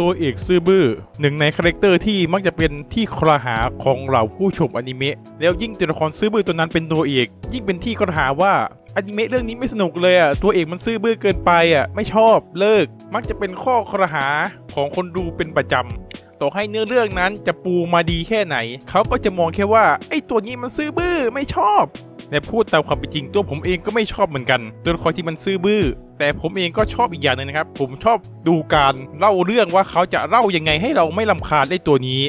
ตัวเอกซื่อบื้อหนึ่งในคาแรคเตอร์ที่มักจะเป็นที่คราหาของเหล่าผู้ชมอนิเมะแล้วยิ่งตัวละครซื่อบื้อตัวนั้นเป็นตัวเอกยิ่งเป็นที่คราหาว่าอนิเมะเรื่องนี้ไม่สนุกเลยอะ ตัวเอกมันซื่อบื้อเกินไปอะ ไม่ชอบ เลิก มักจะเป็นข้อครหาของคนดูเป็นประจำ ต่อให้เนื้อเรื่องนั้นจะปูมาดีแค่ไหน เขาก็จะมองแค่ว่า ไอ้ตัวนี้มันซื่อบื้อไม่ชอบ และพูดตามความเป็นจริงตัวผมเองก็ไม่ชอบเหมือนกันตัวละครที่มันซื่อบื้อ แต่ผมเองก็ชอบอีกอย่างหนึ่งนะครับ ผมชอบดูการเล่าเรื่องว่าเขาจะเล่ายังไงให้เราไม่ลำคาญไอ้ตัวนี้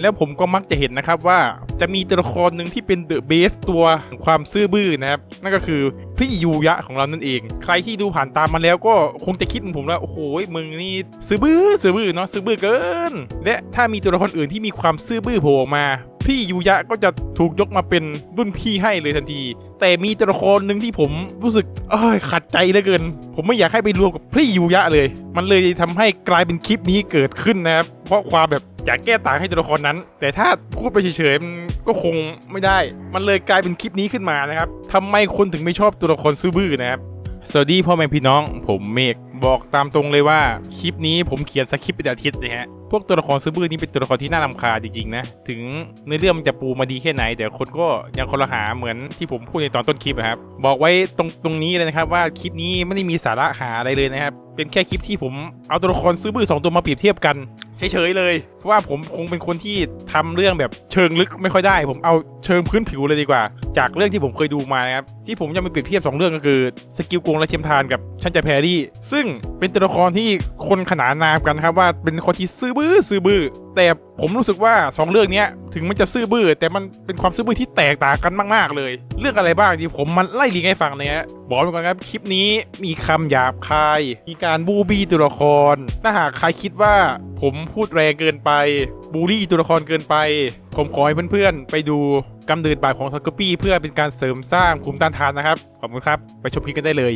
แล้วผมก็มักจะเห็นนะครับว่าจะมีตัวละครหนึ่งที่เป็นเดอะเบสตัวของความซื่อบื้อนะครับ นั่นก็คือพี่ยูยะของเรานั่นเอง ใครที่ดูผ่านตามมาแล้วก็คงจะคิดเหมือนผมแล้วโอ้โหมึงนี่ซื่อบื้อซื่อบื้อเนาะซื่อบื้อเกิน และถ้ามีตัวละครอื่นที่มีความซื่อบื้อโผล่ออกมา พี่ยูยะก็จะถูกยกมาเป็นรุ่นพี่ให้เลยทันที แต่มีตัวละครหนึ่งที่ผมรู้สึกเอ้ยขัดใจเหลือเกิน ผมไม่อยากให้ไปรวมกับพี่ยูยะเลย มันเลยทำให้กลายเป็นคลิปนี้เกิดขึ้นนะครับ เพราะความแบบอยากแก้ต่างให้ตัวละครนั้น แต่ถ้าพูดไปเฉยๆมันก็คงไม่ได้ มันเลยกลายเป็นคลิปนี้ขึ้นมานะครับทำไมคนถึงไม่ชอบตัวละครซื่อบื้อนะครับสวัสดีพ่อแม่พี่น้อง ผมเมฆบอกตามตรงเลยว่า คลิปนี้ผมเขียนสคริปต์เป็นอาทิตย์เลยฮะพวกตัวละครซื้อบื้อนี่เป็นตัวละครที่น่ารำคาญจริงๆนะ ถึงในอเรื่องมันจะปูมาดีแค่ไหน แต่คนก็ยังคนละหาเหมือนที่ผมพูดในตอนต้นคลิปอะครับ บอกไว้ตรงตรงนี้เลยนะครับว่าคลิปนี้ไม่ได้มีสาระหาอะไรเลยนะครับ เป็นแค่คลิปที่ผมเอาตัวละครซื้อบื้อสองตัวมาเปรียบเทียบกันเฉยๆเลย เพราะว่าผมคงเป็นคนที่ทำเรื่องแบบเชิงลึกไม่ค่อยได้ ผมเอาเชิงพื้นผิวเลยดีกว่า จากเรื่องที่ผมเคยดูมานะครับที่ผมจะมาเปรียบเทียบสองเรื่องก็คือสกิลโกงและเทียมทานกับชันจะแพรี่ ซึ่งเป็นตัวละครที่คนขนานนามกันครับว่าเป็นคนที่ซื่อบื้อซื่อบื้อแต่ผมรู้สึกว่าสองเรื่องนี้ถึงมันจะซื่อบื้อแต่มันเป็นความซื่อบื้อที่แตกต่างกันมากๆเลย เรื่องอะไรบ้างที่ผมมันไล่เรียงให้ฟังเนี่ยบอกไว้ก่อนครับคลิปนี้มีคำหยาบคาย มีการบูบี้ตัวละคร ถ้าหากใครคิดว่าผมพูดแรงเกินไปบูลลี่ตัวละครเกินไป ผมขอให้เพื่อนๆ ไปดูกำเนิดบาทของทักกปี้เพื่อเป็นการเสริมสร้างภูมิต้านทานนะครับ ขอบคุณครับ ไปชมคลิปกันได้เลย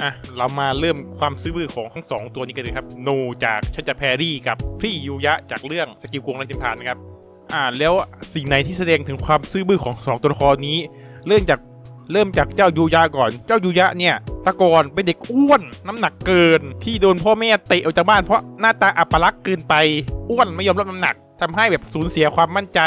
อะเรามาเริ่มความซื่อบื้อของทั้งสองตัวนี้กันเลยครับโนจากชันจะแพรรี่กับพี่ยูยะจากเรื่องสกิลกวงและจิมพานนะครับอ่าแล้วสิ่งไหนที่แสดงถึงความซื่อบื้อของสองตัวละครนี้ เริ่มจากเริ่มจากเจ้ายูยะก่อน เจ้ายูยะเนี่ยตะกอนเป็นเด็กอ้วนน้ำหนักเกิน ที่โดนพ่อแม่เตะออกจากบ้านเพราะหน้าตาอัปลักษณ์เกินไปอ้วนไม่ยอมรับน้ำหนักทำให้แบบสูญเสียความมั่นใจ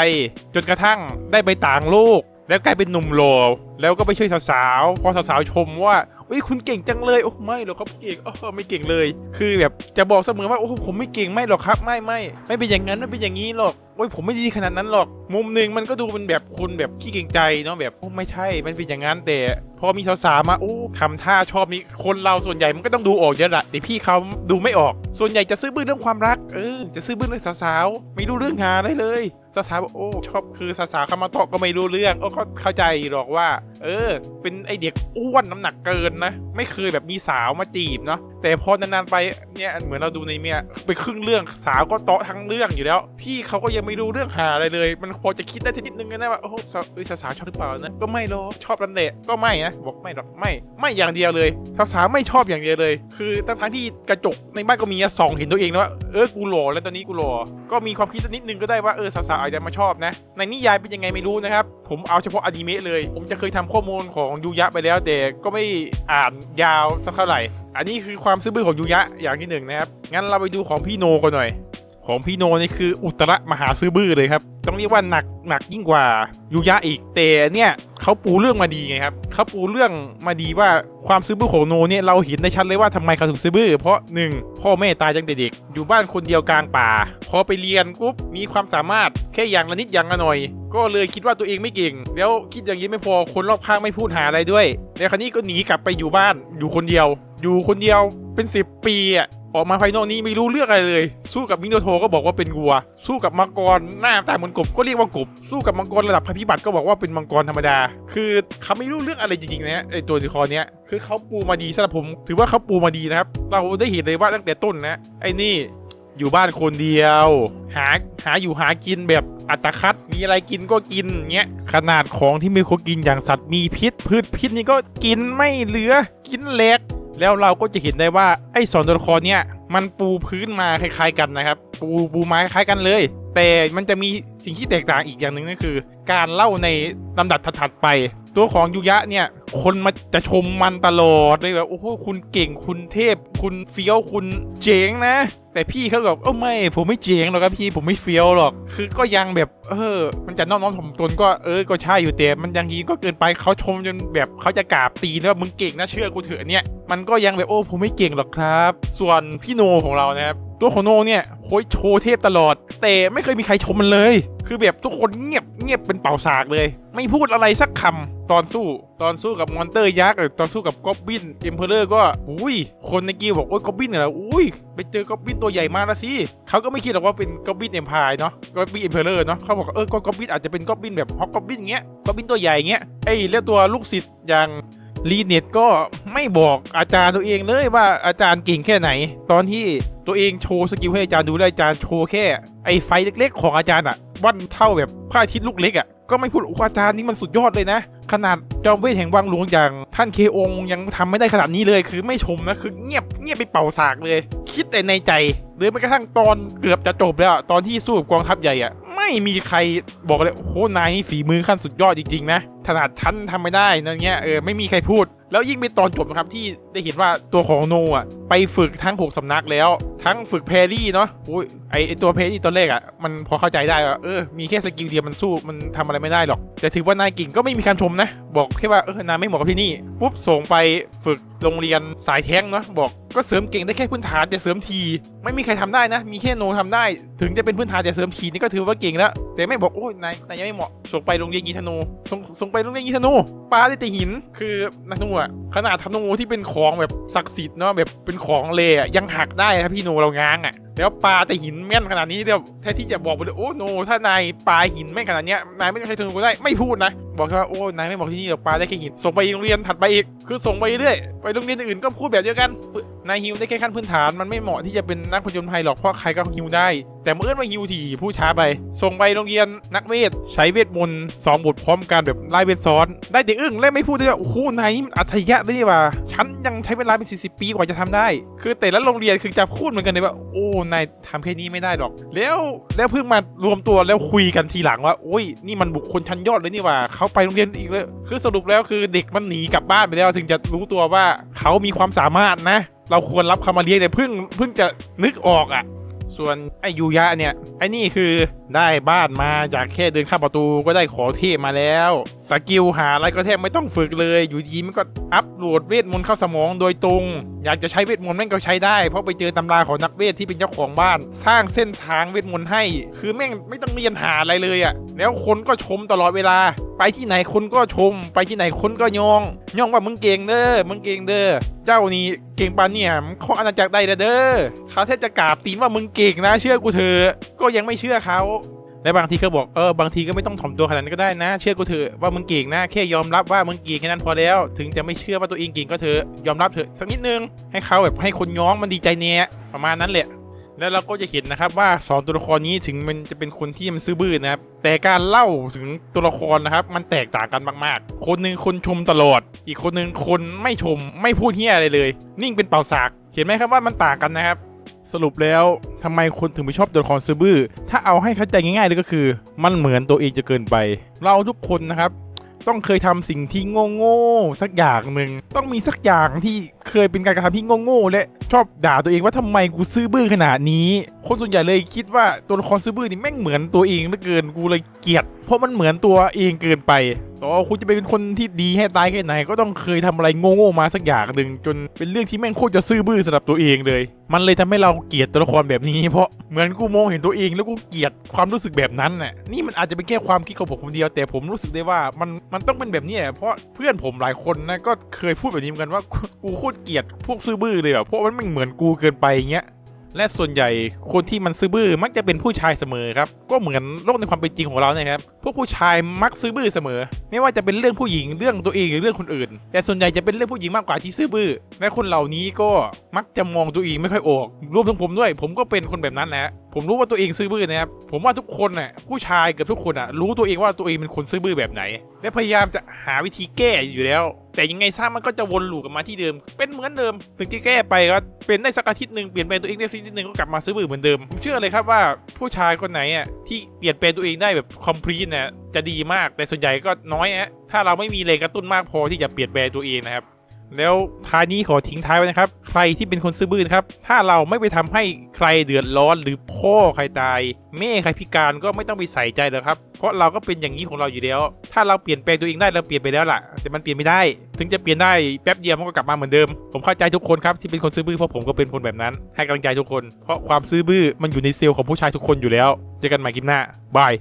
จนกระทั่งได้ไปต่างโลก แล้วกลายเป็นหนุ่มหล่อแล้วก็ไปช่วยสาวๆพอสาวๆชมว่า เฮ้ยคุณเก่งจังเลยโอ้ไม่หรอกครับเก่งโออไม่เก่งเลย คือแบบจะบอกเสมอว่าโอ้ผมไม่เก่งไม่หรอกครับไม่ไม่ไม่เป็นอย่างนั้นไม่เป็นอย่างนี้หรอก โอ้ยผมไม่ดีขนาดนั้นหรอก มุมหนึ่งมันก็ดูเป็นแบบคุณแบบขี้เก่งใจเนาะแบบโอ้ไม่ใช่ มันเป็นอย่างนั้นแต่พอมีสาวๆมาโอ้ทำท่าชอบมีคนเราส่วนใหญ่มันก็ต้องดูออกเยอะละแต่พี่เขาดูไม่ออก ส่วนใหญ่จะซื้อบื้อเรื่องความรักเออจะซื้อบื้อเรื่องสาวๆไม่รู้เรื่องหาได้เลยสาวๆบอกโอ้ชอบคือสาวๆเข้ามาตอกก็ไม่รู้เรื่องโอ้ก็เข้าใจหรอกว่า เออ เป็นไอเด็กอ้วนน้ำหนักเกินนะ ไม่เคยแบบมีสาวมาจีบเนาะ แต่พอนานๆไปเนี่ยเหมือนเราดูในเมียไปครึ่งเรื่องสาวก็เตาะทั้งเรื่องอยู่แล้ว พี่เขาก็ยังไม่รู้เรื่องหาอะไรเลย มันพอจะคิดได้ทีนิดนึงนะว่าโอ้สาวเอ้ยสาวชอบหรือเปล่านะก็ไม่หรอกชอบรันเดะก็ไม่นะบอกไม่หรอกไม่ไม่อย่างเดียวเลยสาวๆไม่ชอบอย่างเดียวเลย คือทั้งที่กระจกในบ้านก็มีอะส่องเห็นตัวเองนะว่าเออกูหล่อแล้วตอนนี้กูหล่อก็มีความคิดสักนิดนึงก็ได้ว่าเออสาวๆอาจจะมาชอบนะ ในนิยายเป็นยังไงไม่รู้นะครับผมเอาเฉพาะอนิเมะเลย ผมจะเคยทำข้อมูลของยูยะไปแล้วแต่ก็ไม่อ่านยาวสักเท่าไหร่ อันนี้คือความซื่อบื้อของยูยะอย่างที่หนึ่งนะครับ งั้นเราไปดูของพี่โนกันหน่อย ของพี่โนนี่คืออุตระมหาซื่อบื้อเลยครับ ต้องเรียกว่าหนักหนักยิ่งกว่ายูยะอีกแต่เนี่ย เขาปูเรื่องมาดีไงครับเขาปูเรื่องมาดีว่าความซื่อบื้อของโนเนี่ยเราเห็นได้ชัดเลยว่าทำไมเขาถึงซื่อบื้อเพราะหนึ่งพ่อแม่ตายตั้งแต่เด็ก อยู่บ้านคนเดียวกลางป่า พอไปเรียนปุ๊บมีความสามารถแค่อย่างละนิดอย่างละหน่อย ก็เลยคิดว่าตัวเองไม่เก่ง แล้วคิดอย่างนี้ไม่พอคนรอบข้างไม่พูดหาอะไรด้วยแล้วคราวนี้ก็หนีกลับไปอยู่บ้านอยู่คนเดียว อยู่คนเดียว เป็นสิบปีอะออกมาภายนอกนี้ไม่รู้เรื่องอะไรเลย สู้กับมิโนโทก็บอกว่าเป็นวัว สู้กับมังกรหน้าตาเหมือนกบก็เรียกว่ากบ สู้กับมังกรระดับภัยพิบัติก็บอกว่าเป็นมังกรธรรมดา คือเขาไม่รู้เรื่องอะไรจริงๆนะไอตัวละครเนี้ยคือเขาปูมาดีสำหรับผม ถือว่าเขาปูมาดีนะครับ เราได้เห็นเลยว่าตั้งแต่ต้นนะไอ้นี่อยู่บ้านคนเดียว หาหาอยู่หากินแบบอัตคัดมีอะไรกินก็กินเงี้ยขนาดของที่ม่ควรกินอย่างสัตว์มีพิษ พืชพิษนี่ก็กินไม่เหลือ กินเล็ก แล้วเราก็จะเห็นได้ว่าไอ้สองตัวละครเนี่ยมันปูพื้นมาคล้าย ๆ กันนะครับ ปูปูมาคล้ายกันเลย แต่มันจะมีสิ่งที่แตกต่างอีกอย่างหนึ่งก็คือ การเล่าในลำดับถัดๆไป ตัวของยุยะเนี่ย คนมาจะชมมันตลอดเลยแบบโอ้โหคุณเก่งคุณเทพ คุณเฟี้ยวคุณเจ๋งนะ แต่พี่เขาแบบเออไม่ ผมไม่เจ๋งหรอกครับพี่ผมไม่เฟี้ยวหรอก คือก็ยังแบบ เออ มันจะน้อมน้อมถ่อมตนก็เออก็ใช่อยู่แต่มันยังยีก็เกินไปเขาชมจนแบบเขาจะกราบตีนว่ามึงเก่งนะเชื่อกูเถอะเนี่ยมันก็ยังแบบโอ้ผมไม่เก่งหรอกครับ ส่วนพี่โนของเรานะครับ ตัวของโนเนี่ยโค้ยโชว์เทพตลอด แต่ไม่เคยมีใครชมมันเลย คือแบบทุกคนเงียบเงียบเป็นเป่าสากเลย ไม่พูดอะไรสักคำตอนสู้ ตอนสู้กับมอนเตอร์ยักษ์หรือตอนสู้กับกอบบินเอ็มเพอเรอร์ก็อุ้ย คนในกีบอกโอ้ยกอบบินเหรออุ้ยไปเจอกอบบินตัวใหญ่มากแล้วสิเขาก็ไม่คิดหรอกว่าเป็นกอบบินเอ็มพายเนาะกอบบินเอ็มเพอเรอร์เนาะเขาบอกเออก็กอบบินอาจจะเป็นกอบบินแบบฮอกกอบบินเงี้ยกอบบินตัวใหญ่เงี้ยไอ้ยแล้วตัวลูกศิษย์อย่าง ลีเน็ตก็ไม่บอกอาจารย์ตัวเองเลยว่าอาจารย์เก่งแค่ไหน ตอนที่ตัวเองโชว์สกิลให้อาจารย์ดูแล้อาจารย์โชว์แค่ ไอ้ไฟเล็กๆ ของอาจารย์อะวันเท่าแบบพระอาทิตย์ลูกเล็กอะก็ไม่พูดโอ้อาจารย์นี่มันสุดยอดเลยนะ ขนาดจอมเวทแห่งวังหลวงอย่างท่านเคองยังทำไม่ได้ขนาดนี้เลยคือไม่ชมนะคือเงียบเงียบไปเป่าสากเลย คิดแต่ในใจหรือแม้กระทั่งตอนเกือบจะจบแล้วตอนที่สู้กับกองทัพใหญ่อะไม่มีใครบอกเลยโอ้โหนายนี่ฝีมือขั้นสุดยอดจริงๆนะ ขนาดฉันทำไม่ได้นั่นเงี้ยเออไม่มีใครพูด แล้วยิ่งเป็นตอนจบนะครับที่ได้เห็นว่าตัวของโนอะไปฝึกทั้ง 6สำนักแล้ว ทั้งฝึกแพรี่เนาะโอ้ยไอตัวแพรี่ตอนแรกอะมันพอเข้าใจได้ว่าเออมีแค่สกิลเดียวมันสู้มันทำอะไรไม่ได้หรอก แต่ถือว่านายเก่งก็ไม่มีการชมนะ บอกแค่ว่าเออนายไม่เหมาะกับที่นี่ปุ๊บส่งไปฝึกโรงเรียนสายแท้งเนาะบอกก็เสริมเก่งได้แค่พื้นฐานแต่เสริมที ไม่มีใครทำได้นะ มีแค่โนทำได้ ถึงจะเป็นพื้นฐานแต่เสริมทีนี่ก็ถือว่าเก่งแล้ว แต่ไม่บอกโอ้ยนายนายยังไม่เหมาะส่งไปโรงเรียนยีธนูส่งส่งไปโรงเรียนยีธนูปลาได้แต่หิน คือนักนูอะขนาดธนูที่เป็นของแบบศักดิ์สิทธิ์เนาะแบบเป็นของเลอะยังหักได้ครับพี่โนเราง้างอะแล้วปลาแต่หินแม่นขนาดนี้เดี๋ยวแท้ที่จะบอกไปเลยโอ้โนถ้านายปลาหินแม่นขนาดเนี้ยนายไม่ต้องใช้ธนูก็ได้ไม่พูดนะ บอกว่าโอ้นายไม่บอกที่นี่หรอกปาได้แค่หินส่งไปโรงเรียนถัดไปอีกคือส่งไปเรื่อยไปโรงเรียนอื่นก็พูดแบบเดียวกันนายฮิวได้แค่ขั้นพื้นฐานมันไม่เหมาะที่จะเป็นนักผจญภัยหรอกเพราะใครก็ฮิวได้ แต่เมื่อเอิ้นมาฮิวทีผู้ช้าไป ส่งไปโรงเรียนนักเวทใช้เวทมนต์สองบทพร้อมกันแบบไล่เวทซ้อน ได้แต่อึ้งและไม่พูดด้วยว่าโอ้โหนายนี่มันอัจฉริยะเลยนี่ว่าฉันยังใช้เวลาเป็น40 ปีกว่าจะทำได้ คือแต่ละโรงเรียนคือจะพูดเหมือนกันเลยว่าโอ้นายทำแค่นี้ไม่ได้หรอก แล้วแล้วเพิ่งมารวมตัวแล้วคุยกันทีหลังว่าโอ้ยนี่มันบุคคลชั้นยอดเลยนี่ว่าเขาไปโรงเรียนอีกเลย คือสรุปแล้วคือเด็กมันหนีกลับบ้านไปแล้วถึงจะรู้ตัวว่าเขามีความสามารถนะ เราควรรับเขามาเลี้ยงแต่เพิ่งเพิ่งจะนึกออกอะ ส่วนไอยูยะเนี่ยไอนี่คือได้บ้านมาจากแค่เดินเข้าประตูก็ได้ขอเทพมาแล้ว สกิลหาอะไรก็แทบไม่ต้องฝึกเลย อยู่ดีมันก็อัพโหลดเวทมนต์เข้าสมองโดยตรง อยากจะใช้เวทมนต์แม่งก็ใช้ได้ เพราะไปเจอตำราของนักเวทที่เป็นเจ้าของบ้าน สร้างเส้นทางเวทมนต์ให้ คือแม่งไม่ต้องเรียนหาอะไรเลยอะ่ะ แล้วคนก็ชมตลอดเวลา ไปที่ไหนคนก็ชม ไปที่ไหนคนก็ยองยองว่ามึงเก่งเด้อมึงเก่งเด้อเจ้านี่เก่งปานเนี่ยมึงเข้าอาณาจักรได้เด้อเขาแทบจะกราบตีนว่ามึงเก่งนะเชื่อกูเถอะก็ยังไม่เชื่อเขา และบางทีก็บอกเออบางทีก็ไม่ต้องถ่อมตัวขนาดนั้นก็ได้นะ เชื่อกูเถอะว่ามึงเก่งนะแค่ยอมรับว่ามึงเก่งแค่นั้นพอแล้ว ถึงจะไม่เชื่อว่าตัวเองเก่งก็เถอะยอมรับเถอะสักนิดนึงให้เขาแบบให้คนย้องมันดีใจเนี่ยประมาณนั้นแหละแล้วเราก็จะเห็นนะครับว่าสองตัวละครนี้ถึงมันจะเป็นคนที่มันซื่อบื้อนะครับแต่การเล่าถึงตัวละครนะครับ มันแตกต่างกันมากๆ คนหนึ่งคนชมตลอด อีกคนหนึ่งคนไม่ชมไม่พูดเฮียอะไรเลย นิ่งเป็นเป่าสาก เห็นไหมครับว่ามันต่างกันนะครับ สรุปแล้วทำไมคนถึงไม่ชอบตัวละครซื่อบื้อ ถ้าเอาให้เข้าใจง่ายๆเลยก็คือ มันเหมือนตัวเองจะเกินไป เราทุกคนนะครับ ต้องเคยทำสิ่งที่โง่ๆสักอย่างหนึ่งต้องมีสักอย่างที่ เคยเป็นการกระทำที่โง่ๆและชอบด่าตัวเองว่าทำไมกูซื่อบื้อขนาดนี้ คนส่วนใหญ่เลยคิดว่าตัวละครซื่อบื้อนี่แม่งเหมือนตัวเองเหลือเกินกูเลยเกลียด เพราะมันเหมือนตัวเองเกินไปต่อคุณจะเป็นคนที่ดีให้ตายแค่ไหน ก็ต้องเคยทำอะไรโง่ๆมาสักอย่างหนึ่งจนเป็นเรื่องที่แม่งโคตรจะซื่อบื้อสำหรับตัวเองเลย มันเลยทำให้เราเกลียดตัวละครแบบนี้ เพราะเหมือนกูมองเห็นตัวเองแล้วกูเกลียดความรู้สึกแบบนั้นน่ะนี่มันอาจจะเป็นแค่ความคิดของผมคนเดียวแต่ผมรู้สึกได้ว่ามันมันต้องเป็นแบบนี้อะเพราะเพื่อนผมหลายคนนะก็เคยพูดแบบนี้เหมือนกันว่ากูโคตรเกลียดพวกซื่อบื้อเลยแบบพราะมันไม่เหมือนกูเกินไปอย่างเงี้ยและส่วนใหญ่คนที่มันซื้อบื้อมักจะเป็นผู้ชายเสมอครับก็เหมือนโลกในความเป็นจริงของเราเนี่ยครับพวกผู้ชายมักซื้อบื้อเสมอ ไม่ว่าจะเป็นเรื่องผู้หญิงเรื่องตัวเองหรือเรื่องคนอื่น แต่ส่วนใหญ่จะเป็นเรื่องผู้หญิงมากกว่าที่ซื้อบื้อและคนเหล่านี้ก็มักจะมองตัวเองไม่ค่อยออกรวมถึงผมด้วย ผมก็เป็นคนแบบนั้นนะผมรู้ว่าตัวเองซื้อบื้อนะครับผมว่าทุกคนน่ะผู้ชายเกือบทุกคนอะรู้ตัวเองว่าตัวเองเป็นคนซื้อบื้อแบบไหน และพยายามจะหาวิธีแก้อยู่แล้ว แต่ยังไงซะมันก็จะวนลูปกลับมาที่เดิม เป็นเหมือนเดิม ถึงจะแก้ไปก็เป็นได้สักอาทิตย์หนึ่งเปลี่ยนแปลงตัวเองได้สักอาทิตย์หนึ่งก็กลับมาซื้อบื่อเหมือนเดิมผมเชื่อเลยครับว่าผู้ชายคนไหนอะที่เปลี่ยนแปลงตัวเองได้แบบคอมพลีทเนี่ยจะดีมากแต่ส่วนใหญ่ก็น้อยฮะถ้าเราไม่มีแรงกระตุ้นมากพอที่จะเปลี่ยนแปลงตัวเองนะครับ แล้วท้ายนี้ขอทิ้งท้ายไว้นะครับ ใครที่เป็นคนซื่อบื้อนะครับ ถ้าเราไม่ไปทำให้ใครเดือดร้อน หรือพ่อใครตาย แม่ใครพิการก็ไม่ต้องไปใส่ใจหรอกครับ เพราะเราก็เป็นอย่างนี้ของเราอยู่แล้ว ถ้าเราเปลี่ยนแปลงตัวเองได้เราเปลี่ยนไปแล้วล่ะ แต่มันเปลี่ยนไม่ได้ ถึงจะเปลี่ยนได้แป๊บเดียวมันก็กลับมาเหมือนเดิม ผมเข้าใจทุกคนครับที่เป็นคนซื่อบื้อเพราะผมก็เป็นคนแบบนั้น ให้กำลังใจทุกคน เพราะความซื่อบื้อมันอยู่ในเซลล์ของผู้ชายทุกคนอยู่แล้ว เจอกันใหม่คลิปหน้าบาย